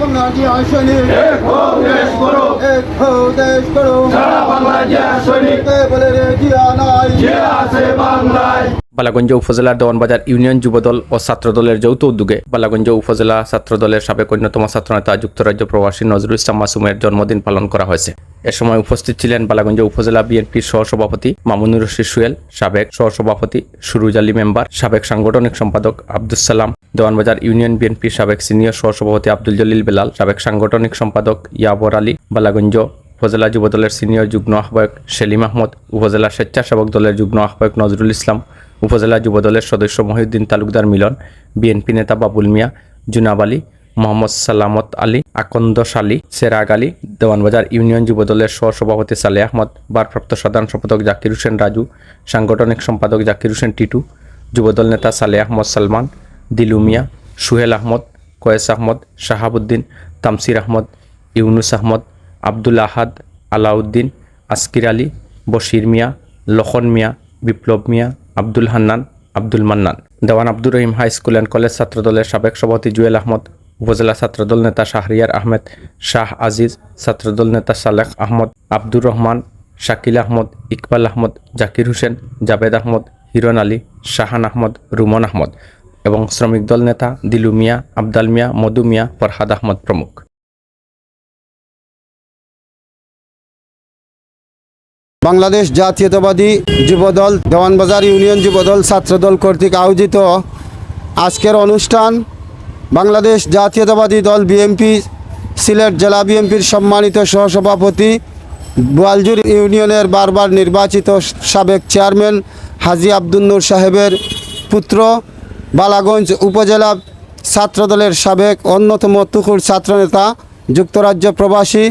বাংলার জিয়া সৈনিক এক হো দেশ করো। এক হো দেশ করো। সারা বাংলা জিয়া সৈনিক বলে রে জিয়া নাই। জিয়া আছে বাংলায়। বালাগঞ্জ উপজেলার দেওয়ানবাজার ইউনিয়ন যুবদল ও ছাত্রদলের যৌথ উদ্যোগে বালাগঞ্জ উপজেলা ছাত্রদলের সাবেক অন্যতম ছাত্রনেতা যুক্তরাজ্য প্রবাসী নজরুল ইসলাম মাসুমের জন্মদিন পালন করা হয়েছে। এ সময় উপস্থিত ছিলেন বালাগঞ্জ উপজেলা বিএনপির সহসভাপতি মামুনুর রশিদ সুয়েল, সাবেক সহসভাপতি সুরুজ আলী মেম্বার, সাবেক সাংগঠনিক সম্পাদক আব্দুল সালাম, দেওয়ানবাজার ইউনিয়ন বিএনপির সাবেক সিনিয়র সহসভাপতি আব্দুল জলিল বেলাল, সাবেক সাংগঠনিক সম্পাদক ইয়াবর আলী, বালাগঞ্জ উপজেলা যুবদলের সিনিয়র যুগ্ম আহ্বায়ক সেলিম আহমদ, উপজেলা স্বেচ্ছাসেবক দলের যুগ্ম আহ্বায়ক নজরুল ইসলাম উপজেলা যুবদলের সদস্য মহিউদ্দিন তালুকদার মিলন, বিএনপি নেতা বাবুল মিয়া, জুনাব আলী, মোহাম্মদ সালামত আলী, আকন্দ আলী সেরাগ আলী, দেওয়ানবাজার ইউনিয়ন যুবদলের সহসভাপতি সালে আহমদ, ভারপ্রাপ্ত সাধারণ সম্পাদক জাকির হোসেন রাজু, সাংগঠনিক সম্পাদক জাকির হোসেন টিটু যুবদল নেতা Saleh Ahmad Salman, Dilu Mia, Suhel Ahmad, Kayes Ahmad, Shahabuddin, Tamsir Ahmad, Yunus Ahmad, Abdul Ahad, Alauddin, Askir Ali, Bashir Mia, Lakhan Mia, Biplob Mia Abdul Hannan, Abdul Mannan. Dewan Abdur Rahim high school and college ছাত্রদলের সাবেক সভাপতি জুয়েল আহমদ, উপজেলা ছাত্রদল নেতা শাহরিয়ার আহমেদ, শাহ আজিজ, ছাত্রদল নেতা সালেহ আহমদ, আব্দুর রহমান, শাকিল আহমদ, ইকবাল আহমদ, জাকির হোসেন, জাবেদ আহমদ হিরন আলী, শাহান আহমদ, রুমন আহমদ এবং শ্রমিক দল নেতা দিলু মিয়া, আবদাল মিয়া, মধু মিয়া, ফরহাদ আহমদ প্রমুখ। বাংলাদেশ জাতীয়তাবাদী যুবদল, দেওয়ানবাজার ইউনিয়ন যুবদল ছাত্রদল কর্তৃক আয়োজিত আজকের অনুষ্ঠান বাংলাদেশ জাতীয়তাবাদী দল বিএনপি সিলেট জেলা বিএনপির সম্মানিত সহসভাপতি বোয়ালজুর ইউনিয়নের বারবার নির্বাচিত সাবেক চেয়ারম্যান হাজি আব্দুল নূর সাহেবের পুত্র, বালাগঞ্জ উপজেলা ছাত্রদলের সাবেক অন্যতম তুকুর ছাত্রনেতা, যুক্তরাজ্য প্রবাসী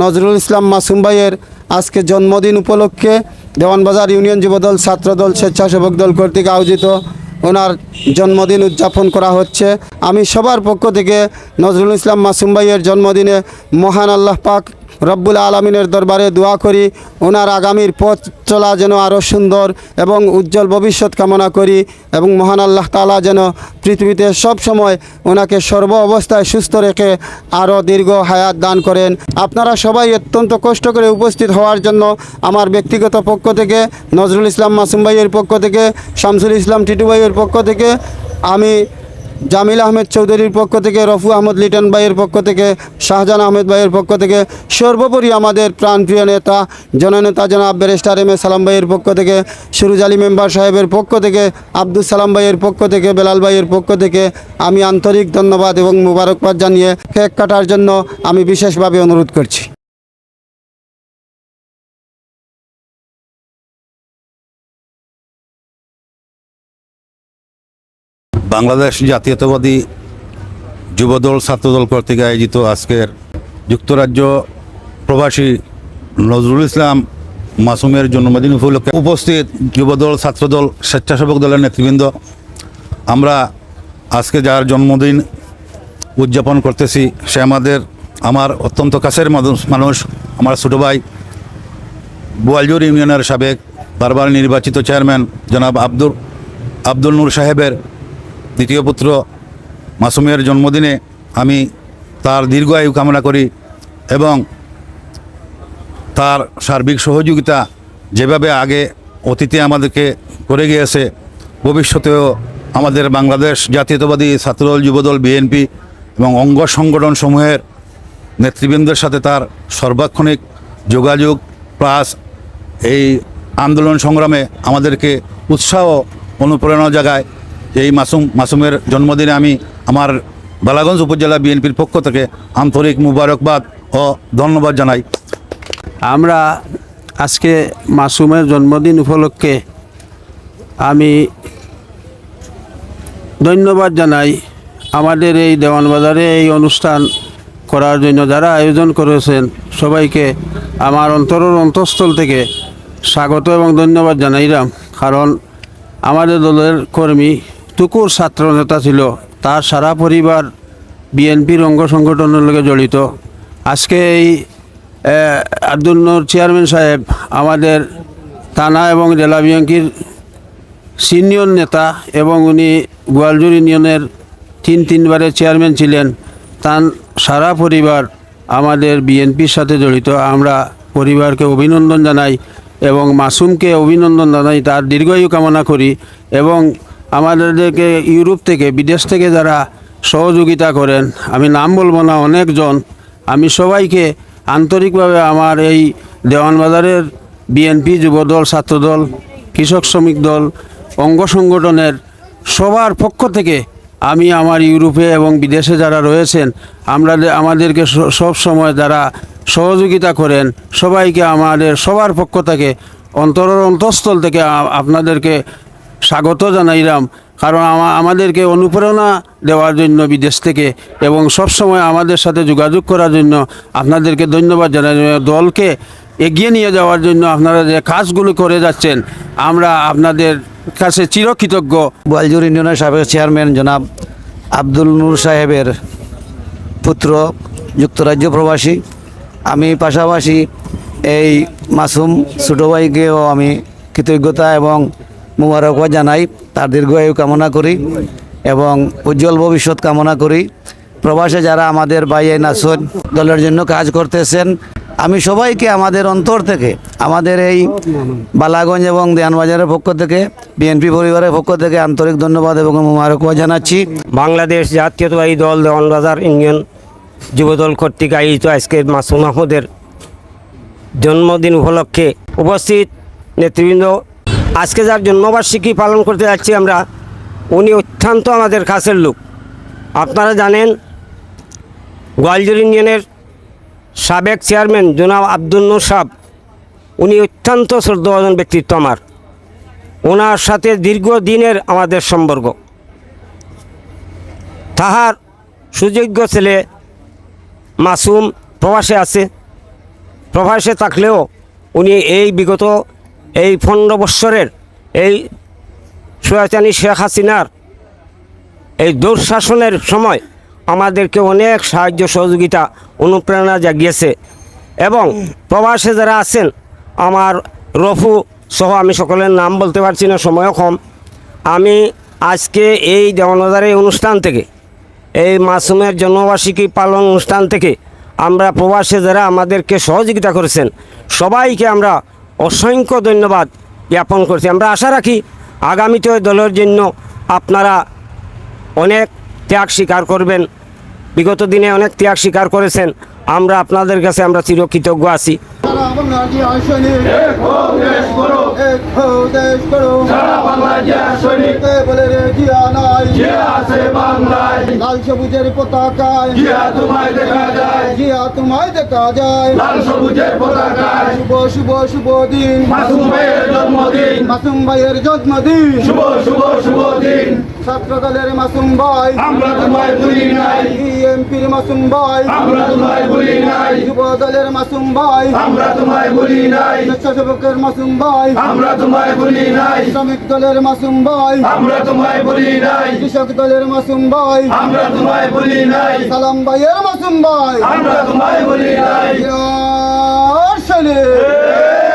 নজরুল ইসলাম মাসুম ভাইয়ের আজকে জন্মদিন উপলক্ষে দেওয়ানবাজার ইউনিয়ন যুবদল, ছাত্রদল, স্বেচ্ছাসেবক দল কর্তৃক আয়োজিত ওনার জন্মদিন উদযাপন করা হচ্ছে। আমি সবার পক্ষ থেকে নজরুল ইসলাম মাসুম ভাইয়ের জন্মদিনে মহান আল্লাহ পাক রব্বুল আলমিনের দরবারে দোয়া করি, ওনার আগামীর পথ চলা যেন আরও সুন্দর এবং উজ্জ্বল ভবিষ্যৎ কামনা করি এবং মহান আল্লাহ তালা যেন পৃথিবীতে সব সময় ওনাকে সর্ব অবস্থায় সুস্থ রেখে আরও দীর্ঘ হায়াত দান করেন। আপনারা সবাই অত্যন্ত কষ্ট করে উপস্থিত হওয়ার জন্য আমার ব্যক্তিগত পক্ষ থেকে, নজরুল ইসলাম মাসুম ভাইয়ের পক্ষ থেকে, শামসুল ইসলাম টিটু ভাইয়ের পক্ষ থেকে আমি জামিল আহমেদ চৌধুরীর পক্ষ থেকে, রফু আহমদ লিটন ভাইয়ের পক্ষ থেকে, শাহজাহান আহমেদ ভাইয়ের পক্ষ থেকে, সর্বোপরি আমাদের প্রাণপ্রিয় নেতা, জননেতা জনাব ব্যারিস্টার এম এ সালাম ভাইয়ের পক্ষ থেকে, সুরুজ আলী মেম্বার সাহেবের পক্ষ থেকে আব্দুল সালাম ভাইয়ের পক্ষ থেকে, বেলাল ভাইয়ের পক্ষ থেকে আমি আন্তরিক ধন্যবাদ এবং মুবারকবাদ জানিয়ে কেক কাটার জন্য আমি বিশেষভাবে অনুরোধ করছি। বাংলাদেশ জাতীয়তাবাদী যুবদল ছাত্রদল কর্তৃক আয়োজিত আজকের যুক্তরাজ্য প্রবাসী নজরুল ইসলাম মাসুমের জন্মদিন উপলক্ষে উপস্থিত যুবদল ছাত্রদল স্বেচ্ছাসেবক দলের নেতৃবৃন্দ। আমরা আজকে যার জন্মদিন উদযাপন করতেছি, সে আমাদের, আমার অত্যন্ত কাছের মানুষ আমার ছোটো ভাই বোয়ালজুর ইউনিয়নের সাবেক বারবার নির্বাচিত চেয়ারম্যান জনাব আব্দুল আব্দুল নূর সাহেবের দ্বিতীয় পুত্র মাসুমের জন্মদিনে আমি তার দীর্ঘ আয়ু কামনা করি এবং তার সার্বিক সহযোগিতা যেভাবে আগে অতীতে আমাদেরকে করে গিয়েছে, ভবিষ্যতেও আমাদের বাংলাদেশ জাতীয়তাবাদী ছাত্রদল, যুবদল, বিএনপি এবং অঙ্গ সংগঠন সমূহের নেতৃবৃন্দের সাথে তার সর্বাক্ষণিক যোগাযোগ প্লাস এই আন্দোলন সংগ্রামে আমাদেরকে উৎসাহ অনুপ্রেরণা জাগায়। এই মাসুম, মাসুমের জন্মদিনে আমি আমার বালাগঞ্জ উপজেলা বিএনপির পক্ষ থেকে আন্তরিক মুবারকবাদ ও ধন্যবাদ জানাই। আমরা আজকে মাসুমের জন্মদিন উপলক্ষে আমি ধন্যবাদ জানাই আমাদের এই দেওয়ানবাজারে এই অনুষ্ঠান করার জন্য যারা আয়োজন করেছেন সবাইকে আমার অন্তরের অন্তঃস্থল থেকে স্বাগত এবং ধন্যবাদ জানাইলাম। কারণ আমাদের দলের কর্মী টুকুর ছাত্র নেতা ছিল। তার সারা পরিবার বিএনপির অঙ্গ সংগঠনের লগে জড়িত। আজকে এই আহ, আব্দুল নূর চেয়ারম্যান সাহেব আমাদের থানা এবং জেলা বিএনপির সিনিয়র নেতা এবং উনি গোয়ালজুর ইউনিয়নের তিন তিনবারের চেয়ারম্যান ছিলেন। তার সারা পরিবার আমাদের বিএনপির সাথে জড়িত। আমরা পরিবারকে অভিনন্দন জানাই এবং মাসুমকে অভিনন্দন জানাই। তার দীর্ঘায়ু কামনা করি এবং আমাদেরকে ইউরোপ থেকে, বিদেশ থেকে যারা সহযোগিতা করেন, আমি নাম বলব না, অনেকজন, আমি সবাইকে আন্তরিকভাবে আমার এই দেওয়ানবাজারের বিএনপি যুবদল, ছাত্রদল, কৃষক শ্রমিক দল, অঙ্গ সংগঠনের সবার পক্ষ থেকে আমি আমার ইউরোপে এবং বিদেশে যারা রয়েছেন, আমরা আমাদেরকে সব সময় যারা সহযোগিতা করেন, সবাইকে আমাদের সবার পক্ষ থেকে, অন্তরের অন্তঃস্থল থেকে আপনাদেরকে স্বাগত জানাইলাম। কারণ আমাদেরকে অনুপ্রেরণা দেওয়ার জন্য বিদেশ থেকে এবং সব সময় আমাদের সাথে যোগাযোগ করার জন্য আপনাদেরকে ধন্যবাদ জানাই। দলকে এগিয়ে নিয়ে যাওয়ার জন্য আপনারা যে কাজগুলো করে যাচ্ছেন, আমরা আপনাদের কাছে চিরকৃতজ্ঞ। বোয়ালজুর ইউনিয়নের সাবেক চেয়ারম্যান জনাব আব্দুল নূর সাহেবের পুত্র, যুক্তরাজ্য প্রবাসী। আমি পাশাপাশি এই মাসুম ছোটো ভাইকেও আমি কৃতজ্ঞতা এবং মুবারকবাদ জানাই। তার দীর্ঘায়ু কামনা করি এবং উজ্জ্বল ভবিষ্যৎ কামনা করি। প্রবাসে যারা আমাদের বাইয়ে নাসন দলের জন্য কাজ করতেছেন, আমি সবাইকে আমাদের অন্তর থেকে, আমাদের এই বালাগঞ্জ এবং দেয়ানবাজারের পক্ষ থেকে বিএনপি পরিবারের পক্ষ থেকে আন্তরিক ধন্যবাদ এবং মুবারকবাদ জানাচ্ছি। বাংলাদেশ জাতীয়তাবাদী দল দেওয়ানবাজার ইউনিয়ন যুবদল কর্তৃক আয়োজিত আজকে মাসুম আহমদের জন্মদিন উপলক্ষে উপস্থিত নেতৃবৃন্দ আজকে যার জন্মবার্ষিকী পালন করতে যাচ্ছি আমরা, উনি অত্যন্ত আমাদের কাছের লোক। আপনারা জানেন, গোয়ালজুর ইউনিয়নের সাবেক চেয়ারম্যান জনাব আব্দুল নূর উনি অত্যন্ত শ্রদ্ধাভাজন ব্যক্তিত্ব আমার। ওনার সাথে দীর্ঘদিনের আমাদের সম্পর্ক। তাহার সুযোগ্য ছেলে মাসুম প্রবাসে আছে। প্রবাসে থাকলেও উনি এই বিগত এই পনেরো বৎসরের এই সুয়াচানি শেখ হাসিনার এই দুঃশাসনের সময় আমাদেরকে অনেক সাহায্য সহযোগিতা, অনুপ্রেরণা জাগিয়েছে এবং প্রবাসে যারা আছেন, আমার রফু সহ আমি সকলের নাম বলতে পারছি না, সময়ও কম। আমি আজকে এই দেওয়ানবাজারের অনুষ্ঠান থেকে, এই মাসুমের জন্মবার্ষিকী পালন অনুষ্ঠান থেকে আমরা প্রবাসে যারা আমাদেরকে সহযোগিতা করেছেন, সবাইকে আমরা অসংখ্য ধন্যবাদ জ্ঞাপন করছি। আমরা আশা রাখি আগামীতে ওই দলের জন্য আপনারা অনেক ত্যাগ স্বীকার করবেন। বিগত দিনে অনেক ত্যাগ স্বীকার করেছেন। আমরা আপনাদের কাছে আমরা চিরকৃতজ্ঞ আছি। লাল সবুজের পতাকায়। জিয়া তোমায় দেখা যায়। জিয়া তোমায় দেখা যায়। লাল সবুজের পতাকায়। শুভ শুভ শুভ দিন। মাসুম ভাইয়ের জন্মদিন। মাসুম ভাইয়ের জন্মদিন। শুভ শুভ শুভ দিন। ছাত্র দলের মাসুম ভাই। আমরা তোমায় ভুলি নাই। বিএনপির মাসুম ভাই। আমরা তোমায় ভুলি নাই। যুব দলের মাসুম ভাই। আমরা তোমায় ভুলি নাই। স্বেচ্ছাসেবকের মাসুম ভাই। আমরা তোমায় ভুলি নাই। শ্রমিক দলের মাসুম ভাই। আমরা তোমায় ভুলি নাই। কৃষক দলের মাসুম ভাই। আমরা তোমায় ভুলি নাই। সালাম ভাইয়ের মাসুম ভাই। আমরা তোমায় ভুলি নাই। ইয়ার সৈনিক